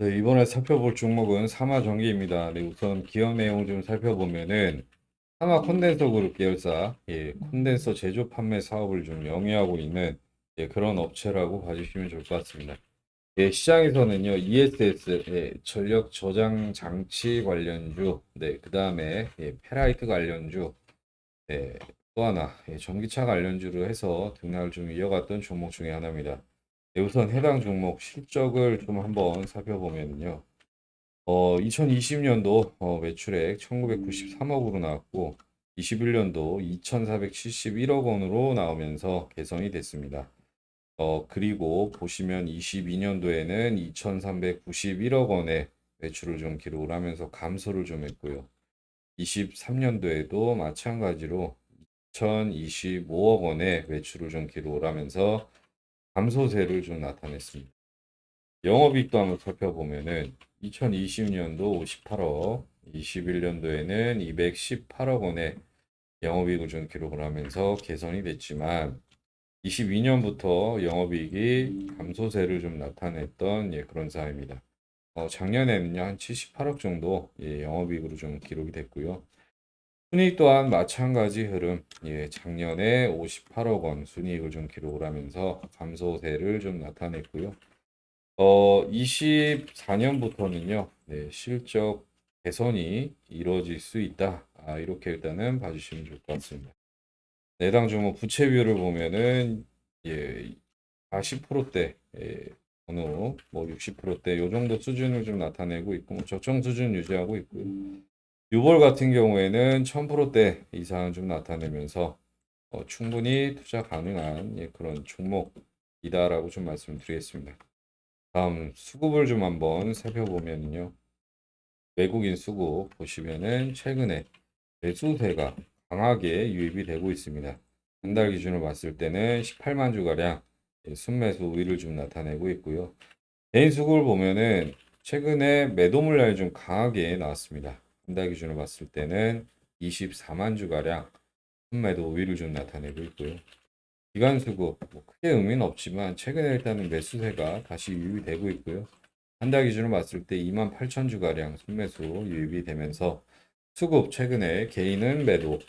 네, 이번에 살펴볼 종목은 삼화 전기입니다. 네, 우선 기업 내용 좀 살펴보면은 삼화 콘덴서 그룹 계열사, 예, 콘덴서 제조 판매 사업을 좀 영위하고 있는 예, 그런 업체라고 봐주시면 좋을 것 같습니다. 예, 시장에서는요, ESS, 예, 전력 저장 장치 관련주, 네, 그 다음에 예, 페라이트 관련주, 예, 또 하나 예, 전기차 관련주로 해서 등락을 좀 이어갔던 종목 중에 하나입니다. 네, 우선 해당 종목 실적을 좀 한번 살펴보면요. 어, 2020년도 어, 매출액 1993억으로 나왔고 21년도 2471억 원으로 나오면서 개선이 됐습니다. 어, 그리고 보시면 22년도에는 2391억 원의 매출을 좀 기록을 하면서 감소를 좀 했고요. 23년도에도 마찬가지로 2025억 원의 매출을 좀 기록을 하면서 감소세를 좀 나타냈습니다. 영업이익도 한번 살펴보면은 2020년도 58억, 21년도에는 218억 원의 영업이익을 좀 기록을 하면서 개선이 됐지만 22년부터 영업이익이 감소세를 좀 나타냈던 예, 그런 사입니다. 어, 작년에는요 한 78억 정도 예, 영업이익으로 좀 기록이 됐고요. 순이익 또한 마찬가지 흐름, 예, 작년에 58억 원 순이익을 좀 기록을 하면서 감소세를 좀 나타냈고요. 어, 24년부터는요, 네, 실적 개선이 이루어질 수 있다. 아, 이렇게 일단은 봐주시면 좋을 것 같습니다. 내당 주목 부채 비율을 보면은 예, 40%대 예, 어느 뭐 60%대 요 정도 수준을 좀 나타내고 있고 뭐 적정 수준 유지하고 있고요. 유볼 같은 경우에는 1000%대 이상을 좀 나타내면서 어, 충분히 투자 가능한 예, 그런 종목이다라고 좀 말씀드리겠습니다. 다음 수급을 좀 한번 살펴보면요. 외국인 수급 보시면은 최근에 매수세가 강하게 유입이 되고 있습니다. 한 달 기준으로 봤을 때는 18만 주가량 예, 순매수 우위를 좀 나타내고 있고요. 개인 수급을 보면은 최근에 매도 물량이 좀 강하게 나왔습니다. 한달 기준으로 봤을 때는 24만 주가량 순매도 우위를 좀 나타내고 있고요. 기간 수급 뭐 크게 의미는 없지만 최근에 일단은 매수세가 다시 유입이 되고 있고요. 한 달 기준으로 봤을 때 2만 8천 주가량 순매수 유입이 되면서 수급 최근에 개인은 매도,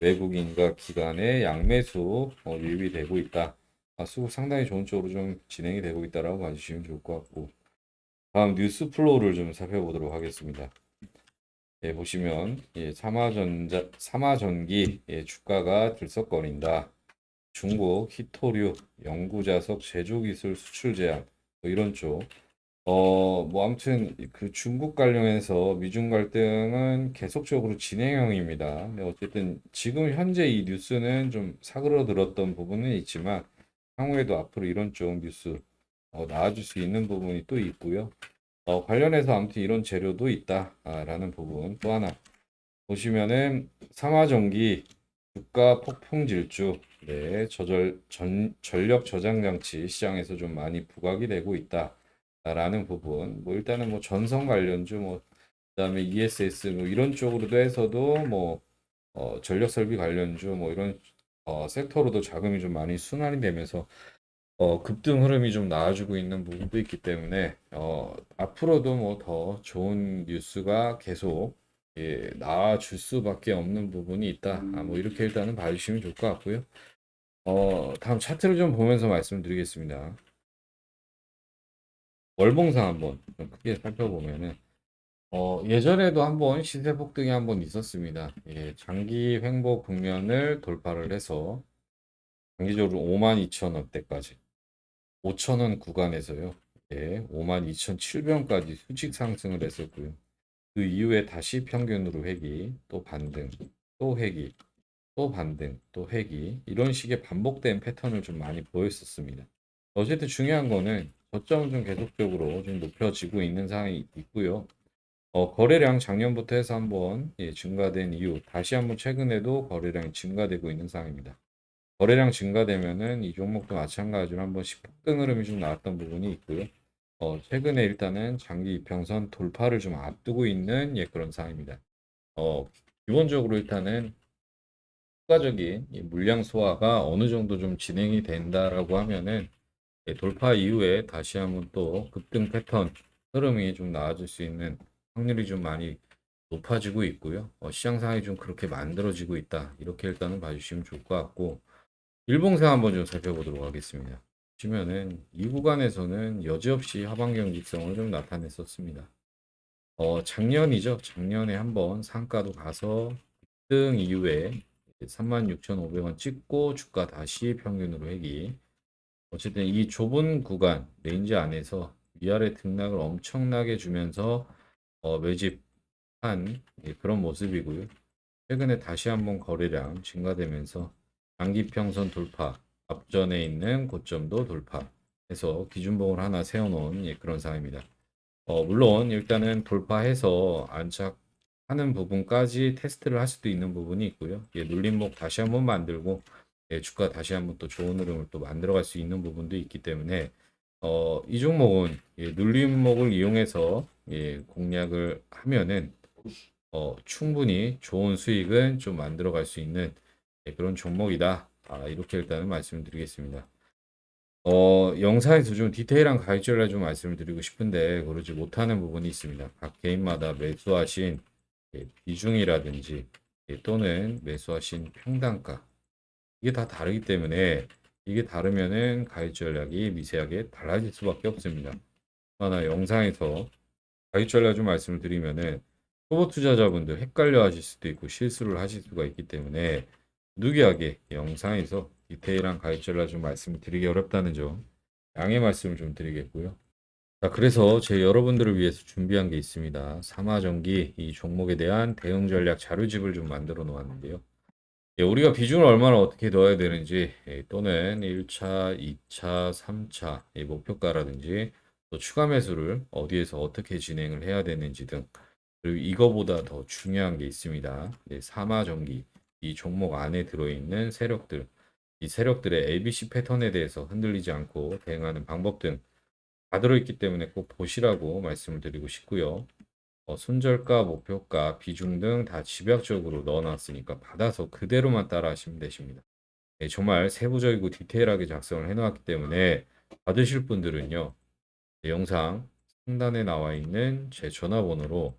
외국인과 기관의 양매수 어, 유입이 되고 있다. 아, 수급 상당히 좋은 쪽으로 좀 진행이 되고 있다라고 봐주시면 좋을 것 같고 다음 뉴스 플로우를 좀 살펴보도록 하겠습니다. 예, 보시면 예, 삼화전자, 삼화전기 예, 주가가 들썩거린다. 중국 히토류 영구자석 제조기술 수출 제한 뭐 이런 쪽. 어, 뭐 아무튼 그 중국 관련해서 미중 갈등은 계속적으로 진행형입니다. 어쨌든 지금 현재 이 뉴스는 좀 사그러들었던 부분은 있지만 향후에도 앞으로 이런 쪽 뉴스 어, 나와줄 수 있는 부분이 또 있고요. 어, 관련해서 아무튼 이런 재료도 있다라는 부분 또 하나 보시면은 삼화전기 주가 폭풍 질주 네, 저절 전, 전력 저장 장치 시장에서 좀 많이 부각이 되고 있다라는 부분. 뭐 일단은 뭐 전선 관련주 뭐 그다음에 ESS 뭐 이런 쪽으로도 해서도 뭐 어, 전력 설비 관련주 뭐 이런 어, 섹터로도 자금이 좀 많이 순환이 되면서 어, 급등 흐름이 좀 나와주고 있는 부분도 있기 때문에 어, 앞으로도 뭐 더 좋은 뉴스가 계속 예, 나와줄 수밖에 없는 부분이 있다. 아, 뭐 이렇게 일단은 봐주시면 좋을 것 같고요. 어, 다음 차트를 좀 보면서 말씀드리겠습니다. 월봉상 한번 좀 크게 살펴보면은 어, 예전에도 한번 시세 폭등이 한번 있었습니다. 예, 장기 횡보 국면을 돌파를 해서 장기적으로 52,000원대까지 5,000원 구간에서요. 예, 52,700원까지 수직 상승을 했었고요. 그 이후에 다시 평균으로 회기, 또 반등, 또 회기, 또 반등, 또 회기 이런 식의 반복된 패턴을 좀 많이 보였었습니다. 어쨌든 중요한 거는 저점은 좀 계속적으로 좀 높여지고 있는 상황이 있고요. 어, 거래량 작년부터 해서 한번 예, 증가된 이후 다시 한번 최근에도 거래량이 증가되고 있는 상황입니다. 거래량 증가되면은 이 종목도 마찬가지로 한번 식폭등 흐름이 좀 나왔던 부분이 있고요. 어, 최근에 일단은 장기 이평선 돌파를 좀 앞두고 있는 예, 그런 상황입니다. 어, 기본적으로 일단은 추가적인 이 물량 소화가 어느 정도 좀 진행이 된다라고 하면은 예, 돌파 이후에 다시 한번 또 급등 패턴 흐름이 좀 나아질 수 있는 확률이 좀 많이 높아지고 있고요. 어, 시장 상황이 좀 그렇게 만들어지고 있다. 이렇게 일단은 봐주시면 좋을 것 같고 일봉상 한번 좀 살펴보도록 하겠습니다. 보시면은 이 구간에서는 여지없이 하방 경직성을 좀 나타냈었습니다. 어, 작년이죠. 작년에 한번 상가도 가서 등 이후에 36,500원 찍고 주가 다시 평균으로 회기. 어쨌든 이 좁은 구간 레인지 안에서 위아래 등락을 엄청나게 주면서 어, 매집한 예, 그런 모습이고요. 최근에 다시 한번 거래량 증가되면서 장기평선 돌파, 앞전에 있는 고점도 돌파해서 기준봉을 하나 세워놓은 예, 그런 상황입니다. 어, 물론 일단은 돌파해서 안착하는 부분까지 테스트를 할 수도 있는 부분이 있고요. 예, 눌림목 다시 한번 만들고 예, 주가 다시 한번 또 좋은 흐름을 또 만들어갈 수 있는 부분도 있기 때문에 어, 이 종목은 예, 눌림목을 이용해서 예, 공략을 하면은 어, 충분히 좋은 수익은 좀 만들어갈 수 있는 예, 그런 종목이다. 아, 이렇게 일단은 말씀드리겠습니다. 어, 영상에서 좀 디테일한 가이드를 좀 말씀을 드리고 싶은데 그러지 못하는 부분이 있습니다. 각 개인마다 매수하신 예, 비중이라든지 예, 또는 매수하신 평단가 이게 다 다르기 때문에 이게 다르면은 가이드 전략이 미세하게 달라질 수밖에 없습니다. 하나 영상에서 가이드 전략 좀 말씀을 드리면은 초보 투자자분들 헷갈려 하실 수도 있고 실수를 하실 수가 있기 때문에 누기하게 영상에서 디테일한 전략 좀 말씀을 드리기 어렵다는 점 양해 말씀을 좀 드리겠고요. 자, 그래서 제 여러분들을 위해서 준비한 게 있습니다. 삼화전기 이 종목에 대한 대응 전략 자료집을 좀 만들어 놓았는데요. 예, 우리가 비중을 얼마나 어떻게 넣어야 되는지 예, 또는 1차, 2차, 3차 예, 목표가라든지 또 추가 매수를 어디에서 어떻게 진행을 해야 되는지 등 그리고 이거보다 더 중요한 게 있습니다. 예, 삼화전기 이 종목 안에 들어있는 세력들 이 세력들의 ABC 패턴에 대해서 흔들리지 않고 대응하는 방법 등 다 들어있기 때문에 꼭 보시라고 말씀을 드리고 싶고요. 어, 손절가, 목표가, 비중 등 다 집약적으로 넣어놨으니까 받아서 그대로만 따라 하시면 되십니다. 예, 정말 세부적이고 디테일하게 작성을 해놓았기 때문에 받으실 분들은요. 네, 영상 상단에 나와 있는 제 전화번호로